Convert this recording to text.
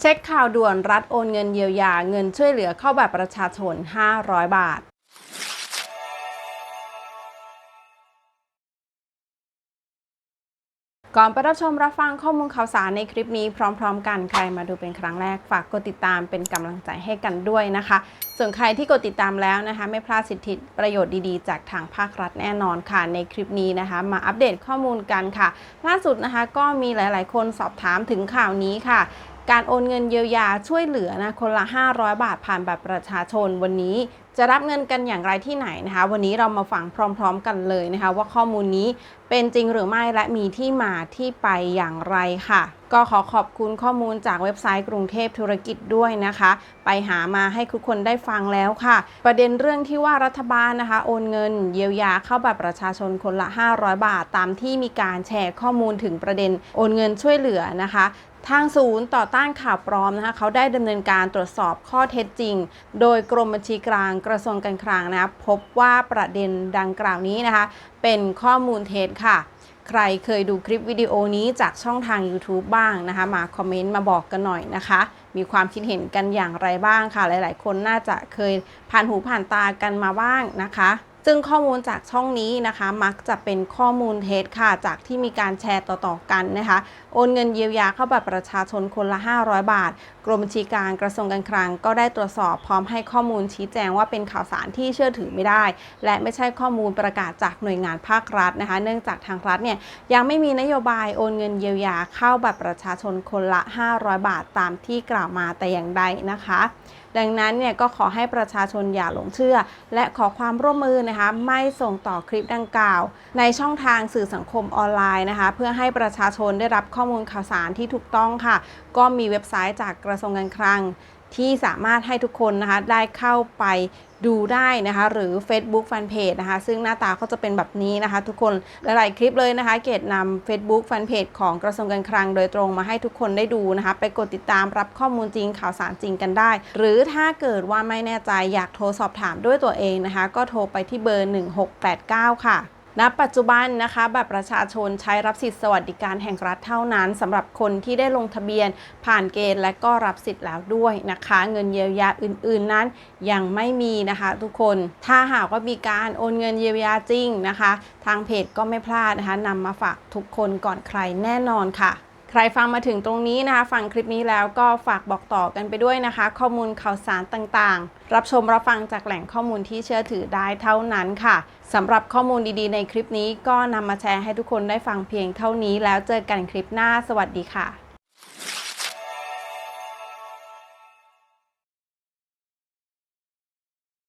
เช็คข่าวด่วนรัฐโอนเงินเยียวยาเงินช่วยเหลือเข้าแบบประชาชน 500 บาท ก่อนไปรับชมรับฟังข้อมูลข่าวสารในคลิปนี้พร้อมๆ กันใครมาดูเป็นครั้งแรกฝากกดติดตามเป็นกำลังใจให้กันด้วยนะคะ ส่วนใครที่กดติดตามแล้วนะคะ ไม่พลาดสิทธิประโยชน์ดีๆ จากทางภาครัฐแน่นอนค่ะในคลิปนี้นะคะ มาอัปเดตข้อมูลกันค่ะ ล่าสุดนะคะก็มีหลายๆ คนสอบถามถึงข่าวนี้ค่ะ การโอนเงินเยียวยาช่วยเหลือนะคนละ 500 บาทผ่านบัตรประชาชนวันนี้จะรับเงินกันอย่างไรที่ไหนนะคะ วันนี้เรามาฟังพร้อม ๆ กันเลยนะคะ ว่าข้อมูลนี้ เป็นจริงหรือไม่และมีที่มาที่ไปอย่างไรค่ะ ก็ขอขอบคุณข้อมูลจากเว็บไซต์กรุงเทพธุรกิจด้วยนะคะ ไปหามาให้ทุกคนได้ฟังแล้วค่ะ ประเด็นเรื่องที่ว่ารัฐบาลนะคะ โอนเงิน เยียวยาเข้าบัตรประชาชนคนละ 500 บาท ตามที่มีการแชร์ข้อมูลถึงประเด็นโอนเงินช่วยเหลือนะคะทางศูนย์ต่อต้านข่าวปลอมนะคะเขาได้ดำเนินการตรวจสอบข้อเท็จจริง โดยกรมบัญชีกลางกระทรวงการคลังนะพบว่าประเด็นดังกล่าวนี้นะคะเป็นข้อมูลเท็จค่ะ ใครเคยดูคลิปวิดีโอนี้จากช่องทาง YouTube บ้างนะคะ มาคอมเมนต์มาบอกกันหน่อยนะคะ มีความคิดเห็นกันอย่างไรบ้างค่ะ หลาย ๆ คนน่าจะเคยผ่านหูผ่านตากันมาบ้างนะคะซึ่งข้อมูลจากช่องนี้นะคะ มักจะเป็นข้อมูลเท็จค่ะ จากที่มีการแชร์ต่อๆกันนะคะ โอนเงินเยียวยาเข้าบัตรประชาชนคนละ 500 บาท กรมบัญชีกลางกระทรวงการคลัง ก็ได้ตรวจสอบพร้อมให้ข้อมูลชี้แจงว่าเป็นข่าวสารที่เชื่อถือไม่ได้ และไม่ใช่ข้อมูลประกาศจากหน่วยงานภาครัฐนะคะ เนื่องจากทางรัฐเนี่ยยังไม่มีนโยบายโอนเงินเยียวยาเข้าบัตรประชาชนคนละ 500 บาทตามที่กล่าวมาแต่อย่างใดนะคะ ดังนั้นเนี่ยก็ขอให้ประชาชนอย่าหลงเชื่อ และขอความร่วมมือนะคะไม่ส่งต่อคลิปดังกล่าว ในช่องทางสื่อสังคมออนไลน์นะคะ เพื่อให้ประชาชนได้รับข้อมูลข่าวสารที่ถูกต้องค่ะ ก็มีเว็บไซต์จากกระทรวงการคลังที่สามารถให้ทุกคนนะคะได้เข้าไป ดูได้นะคะ หรือ Facebook Fanpage นะคะ ซึ่งหน้าตาก็จะเป็นแบบนี้นะคะ ทุกคนหลายๆคลิปเลยนะคะ เกดนำ Facebook Fanpage ของกระทรวงการคลังโดยตรงมาให้ทุกคนได้ดูนะคะ ไปกดติดตามรับข้อมูลจริงข่าวสารจริงกันได้ หรือถ้าเกิดว่าไม่แน่ใจอยากโทรสอบถามด้วยตัวเองนะคะ ก็โทรไปที่เบอร์ 1689 ค่ะ ณปัจจุบันนะคะบัตรประชาชนใช้รับสิทธิสวัสดิการแห่งรัฐเท่านั้นสำหรับคนที่ได้ลงทะเบียนผ่านเกณฑ์และก็รับสิทธิ์แล้วด้วยนะคะ เงินเยียวยาอื่น ๆนั้นยังไม่มีนะคะทุกคนถ้าหากว่ามีการโอนเงินเยียวยาจริงนะคะ ทางเพจก็ไม่พลาดนะคะนำมาฝากทุกคนก่อนใครแน่นอนค่ะ ใครฟังมาถึงตรงนี้นะคะ ฟังคลิปนี้แล้วก็ฝากบอกต่อกันไปด้วยนะคะ ข้อมูลข่าวสารต่างๆ รับชมรับฟังจากแหล่งข้อมูลที่เชื่อถือได้เท่านั้นค่ะสำหรับข้อมูลดีๆ ในคลิปนี้ก็นำมาแชร์ให้ทุกคนได้ฟังเพียงเท่านี้แล้วเจอกันคลิปหน้า สวัสดีค่ะ